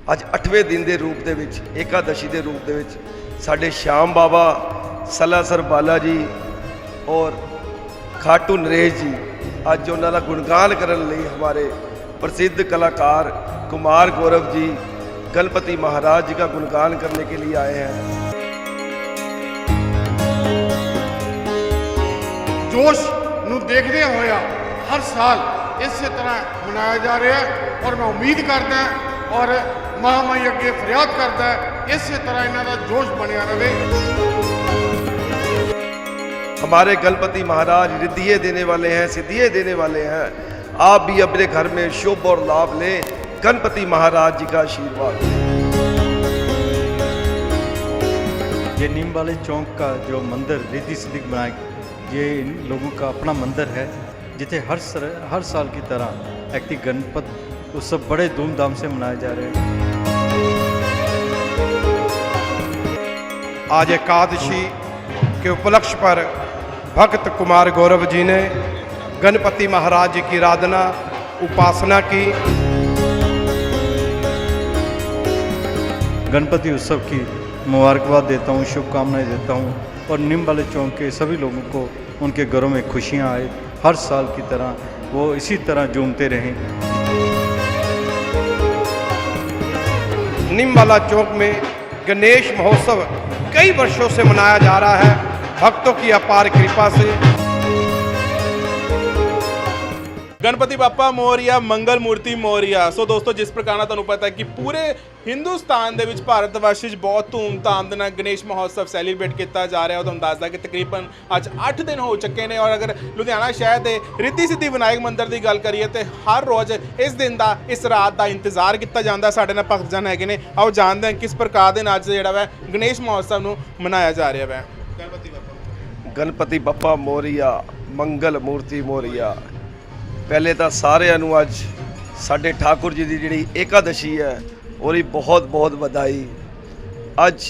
ਅੱਜ 8ਵੇਂ ਦਿਨ ਦੇ ਰੂਪ ਦੇ ਵਿੱਚ ਏਕਾਦਸ਼ੀ ਦੇ ਰੂਪ ਦੇ ਵਿੱਚ ਸਾਡੇ ਸ਼ਾਮ ਬਾਬਾ ਸਲਾਸਰ ਬਾਲਾ ਜੀ ਔਰ ਖਾਟੂ ਨਰੇਸ਼ ਜੀ ਅੱਜ ਉਹਨਾਂ ਦਾ ਗੁਣਗਾਨ ਕਰਨ ਲਈ ਹਮਾਰੇ प्रसिद्ध कलाकार कुमार गौरव जी गणपति महाराज जी का गुणगान करने के लिए आए हैं ਜੋਸ਼ ਨੂੰ ਦੇਖਦੇ ਹੋਇਆ ਹਰ ਸਾਲ ਇਸੇ ਤਰ੍ਹਾਂ ਮਨਾਇਆ ਜਾ ਰਿਹਾ ਹੈ ਔਰ ਮੈਂ ਉਮੀਦ ਕਰਦਾ ਔਰ ਮਹਾਮਾਈ ਅੱਗੇ ਫਰਿਆਦ ਕਰਦਾ ਇਸੇ ਤਰ੍ਹਾਂ ਇਹਨਾਂ ਦਾ ਜੋਸ਼ ਬਣਿਆ ਰਵੇ हमारे गणपति महाराज रिद्धिये देने वाले हैं सिद्धिये देने वाले हैं आप भी अपने घर में शुभ और लाभ लें गणपति महाराज जी का आशीर्वाद लें ये नीम वाले चौक का जो मंदिर रिद्धि सिद्धि बनाए ये इन लोगों का अपना मंदिर है जिसे हर सर, हर साल की तरह एक्ति गणपत उत्सव बड़े धूमधाम से मनाए जा रहे हैं। आज एकादशी के उपलक्ष्य पर भक्त कुमार गौरव जी ने गणपति महाराज जी की आराधना उपासना की। गणपति उत्सव की मुबारकबाद देता हूँ शुभकामनाएँ देता हूँ और नीम वाले चौक के सभी लोगों को उनके घरों में खुशियाँ आए हर साल की तरह वो इसी तरह झूमते रहें। निमवाला चौक में गणेश महोत्सव कई वर्षों से मनाया जा रहा है। भक्तों की अपार कृपा से ਗਣਪਤੀ ਬਾਪਾ ਮੋਰੀਆ ਮੰਗਲ ਮੂਰਤੀ ਮੋਰੀਆ ਸੋ ਦੋਸਤੋ ਜਿਸ ਪ੍ਰਕਾਰ ਨਾਲ ਤੁਹਾਨੂੰ ਪਤਾ ਹੈ ਕਿ ਪੂਰੇ ਹਿੰਦੁਸਤਾਨ ਦੇ ਵਿੱਚ ਭਾਰਤ ਵਰਸ਼ 'ਚ ਬਹੁਤ ਧੂਮ-ਧਾਮ ਦੇ ਨਾਲ ਗਣੇਸ਼ ਮਹੋਤਸਵ ਸੈਲੀਬ੍ਰੇਟ ਕੀਤਾ ਜਾ ਰਿਹਾ ਉਹ ਤੁਹਾਨੂੰ ਦੱਸਦਾ ਕਿ ਤਕਰੀਬਨ ਅੱਜ 8 ਦਿਨ ਹੋ ਚੁੱਕੇ ਨੇ ਔਰ ਅਗਰ ਲੁਧਿਆਣਾ ਸ਼ਹਿਰ ਦੇ ਰਿੱਧੀ ਸਿੱਧੀ ਵਿਨਾਇਕ ਮੰਦਿਰ ਦੀ ਗੱਲ ਕਰੀਏ ਤੇ ਹਰ ਰੋਜ਼ ਇਸ ਦਿਨ ਦਾ ਇਸ ਰਾਤ ਦਾ ਇੰਤਜ਼ਾਰ ਕੀਤਾ ਜਾਂਦਾ ਸਾਡੇ ਨਾਲ ਭਗਤ ਹੈਗੇ ਨੇ ਆਓ ਜਾਣਦੇ ਹਾਂ ਕਿਸ ਪ੍ਰਕਾਰ ਦੇ ਨਾਲ ਅੱਜ ਜਿਹੜਾ ਵਾ ਗਣੇਸ਼ ਮਹੋਤਸਵ ਨੂੰ ਮਨਾਇਆ ਜਾ ਰਿਹਾ ਵਾ ਗਣਪਤੀ ਬਾਪਾ ਗਣਪਤੀ ਬਾਪਾ ਮੋਰੀਆ ਮੰਗਲ ਮੂਰਤੀ ਮੋਰੀਆ ਪਹਿਲੇ ਤਾਂ ਸਾਰਿਆਂ ਨੂੰ ਅੱਜ ਸਾਡੇ ਠਾਕੁਰ ਜੀ ਦੀ ਜਿਹੜੀ ਏਕਾਦਸ਼ੀ ਹੈ ਉਹਦੀ ਬਹੁਤ ਬਹੁਤ ਵਧਾਈ ਅੱਜ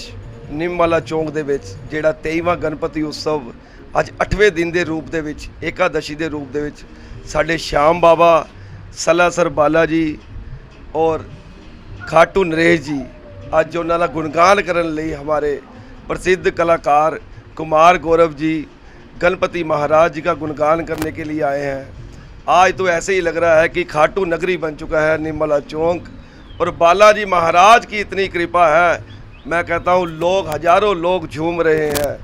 ਨਿੰਮਵਾਲਾ ਚੌਂਕ ਦੇ ਵਿੱਚ ਜਿਹੜਾ 23ਵਾਂ ਗਣਪਤੀ ਉਤਸਵ ਅੱਜ 8ਵੇਂ ਦਿਨ ਦੇ ਰੂਪ ਦੇ ਵਿੱਚ ਏਕਾਦਸ਼ੀ ਦੇ ਰੂਪ ਦੇ ਵਿੱਚ ਸਾਡੇ ਸ਼ਾਮ ਬਾਬਾ ਸਲਾਸਰ ਬਾਲਾ ਜੀ ਔਰ ਖਾਟੂ ਨਰੇਸ਼ ਜੀ ਅੱਜ ਉਹਨਾਂ ਦਾ ਗੁਣਗਾਨ ਕਰਨ ਲਈ ਹਮਾਰੇ प्रसिद्ध कलाकार कुमार गौरव जी गणपति महाराज जी का गुणगान करने के लिए आए हैं आज तो ऐसे ही लग रहा है कि खाटू नगरी बन चुका है निर्मला चौंक। और बालाजी महाराज की इतनी कृपा है, मैं कहता हूँ लोग, हज़ारों लोग झूम रहे हैं।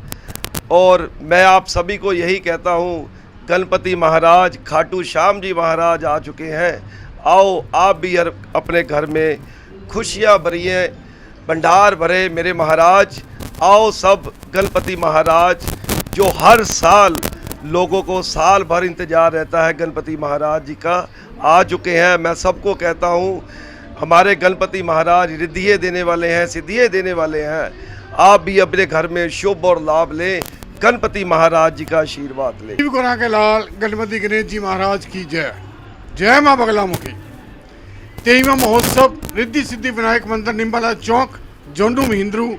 और मैं आप सभी को यही कहता हूँ, गणपति महाराज, खाटू श्याम जी महाराज आ चुके हैं। आओ, आप भी हर अपने घर में खुशियाँ भरिए, भंडार भरे मेरे महाराज। आओ सब गणपति महाराज, जो हर साल लोगों को साल भर इंतजार रहता है गणपति महाराज जी का आ चुके हैं मैं सबको कहता हूँ हमारे गणपति महाराज रिद्धिये देने वाले हैं सिद्धिये देने वाले हैं आप भी अपने घर में शुभ और लाभ लें गणपति महाराज जी का आशीर्वाद लें शिव गुना के लाल गणपति गणेश जी महाराज की जय जय माँ बगलामुखी तेईवा महोत्सव रिद्धि सिद्धि विनायक मंदिर निम्बाला चौक ਜੋਂਡੂ ਮਹਿੰਦਰੂ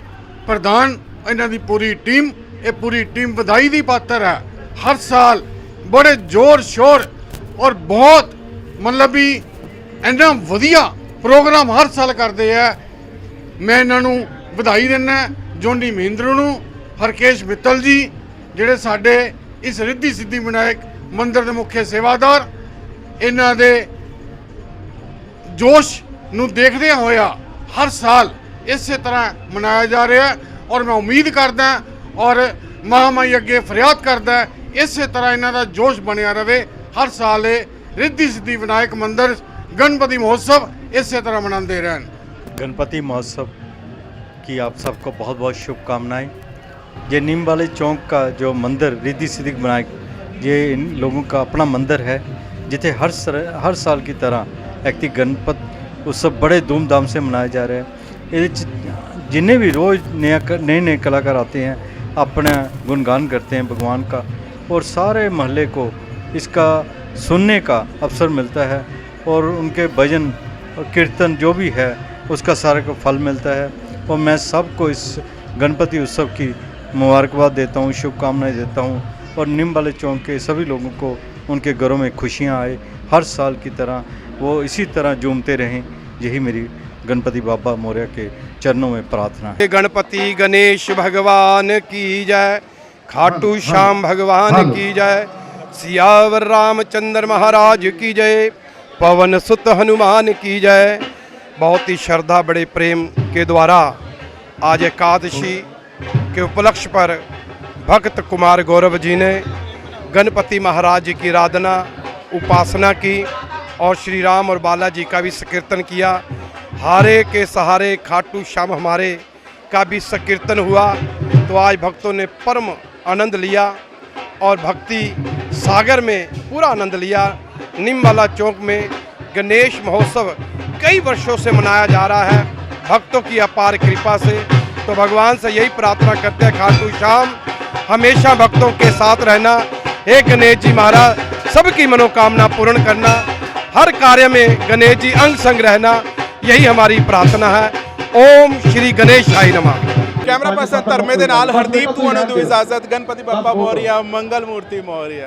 ਪ੍ਰਧਾਨ ਇਹਨਾਂ ਦੀ ਪੂਰੀ ਟੀਮ ਇਹ ਪੂਰੀ ਟੀਮ ਵਧਾਈ ਦੀ ਪਾਤਰ ਹੈ ਹਰ ਸਾਲ ਬੜੇ ਜ਼ੋਰ ਸ਼ੋਰ ਔਰ ਬਹੁਤ ਮਤਲਬ ਵੀ ਇੰਨਾ ਵਧੀਆ ਪ੍ਰੋਗਰਾਮ ਹਰ ਸਾਲ ਕਰਦੇ ਆ ਮੈਂ ਇਹਨਾਂ ਨੂੰ ਵਧਾਈ ਦਿੰਦਾ ਜੋਨੀ ਮਹਿੰਦਰੂ ਨੂੰ ਹਰਕੇਸ਼ ਮਿੱਤਲ ਜੀ ਜਿਹੜੇ ਸਾਡੇ ਇਸ ਰਿੱਧੀ ਸਿੱਧੀ ਵਿਨਾਇਕ ਮੰਦਿਰ ਦੇ ਮੁੱਖ ਸੇਵਾਦਾਰ ਇਹਨਾਂ ਦੇ ਜੋਸ਼ ਨੂੰ ਦੇਖਦੇ ਹੋਇਆ ਹਰ ਸਾਲ ਇਸੇ ਤਰ੍ਹਾਂ ਮਨਾਇਆ ਜਾ ਰਿਹਾ ਔਰ ਮੈਂ ਉਮੀਦ ਕਰਦਾ ਔਰ ਮਹਾਮਾਈ ਅੱਗੇ ਫਰਿਆਦ ਕਰਦਾ ਇਸੇ ਤਰ੍ਹਾਂ ਇਹਨਾਂ ਦਾ ਜੋਸ਼ ਬਣਿਆ ਰਵੇ ਹਰ ਸਾਲ ਇਹ ਰਿੱਧੀ ਸਿੱਧੀ ਵਿਨਾਇਕ ਮੰਦਿਰ ਗਣਪਤੀ ਮਹੋਤਸਵ ਇਸੇ ਤਰ੍ਹਾਂ ਮਨਾਉਂਦੇ ਰਹਿਣ गणपति महोत्सव की आप सबको बहुत बहुत शुभकामनाएं ये नीम वाले चौक का जो मंदिर रिद्धि सिद्धि बनाए ये इन लोगों का अपना मंदिर है जिसे हर सर, हर साल की तरह एक्ति गणपत उत्सव बड़े धूमधाम से मनाया जा रहा है ਇਹਦੇ 'ਚ जिन्हें भी रोज़ नया नए नए कलाकार आते हैं अपना गुणगान करते हैं भगवान का और सारे महल्ले को इसका सुनने का अवसर मिलता है और उनके भजन कीर्तन जो भी है, उसका सारे को फल मिलता है। और मैं सबको इस गणपति उत्सव की मुबारकबाद देता हूँ, शुभकामनाएँ देता हूँ और निम वाले चौंक के सभी लोगों को उनके घरों में खुशियाँ आए, हर साल की तरह वो इसी तरह झूमते रहें। यही मेरी गणपति बाबा मौर्य के चरणों में प्रार्थना है गणपति गणेश भगवान की जय। खाटू श्याम भगवान की जय। सियावर रामचंद्र महाराज की जय। पवन सुत हनुमान की जय। बहुत ही श्रद्धा बड़े प्रेम के द्वारा आज एकादशी के उपलक्ष्य पर भक्त कुमार गौरव जी ने गणपति महाराज जी की आराधना उपासना की और श्री राम और बालाजी का भी संकीर्तन किया। हारे के सहारे खाटू श्याम हमारे का भी संकीर्तन हुआ। तो आज भक्तों ने परम आनंद लिया और भक्ति सागर में पूरा आनंद लिया। निमवाला चौक में गणेश महोत्सव कई वर्षों से मनाया जा रहा है। भक्तों की अपार कृपा से। तो भगवान से यही प्रार्थना करते हैं, खाटू श्याम, हमेशा भक्तों के साथ रहना। हे गणेश जी महाराज, सबकी मनोकामना पूर्ण करना। हर कार्य में गणेश जी अंग संग रहना, यही हमारी प्रार्थना है। ओम श्री गणेश आई नमः। ਕੈਮਰਾ ਪਰਸਨ ਧਰਮੇ ਦੇ ਨਾਲ ਹਰਦੀਪ ਤੁਹਾਨੂੰ ਦਿਓ ਇਜਾਜ਼ਤ ਗਣਪਤੀ ਬੱਪਾ ਮੋਰੀਆ ਮੰਗਲ ਮੂਰਤੀ ਮੋਰੀਆ।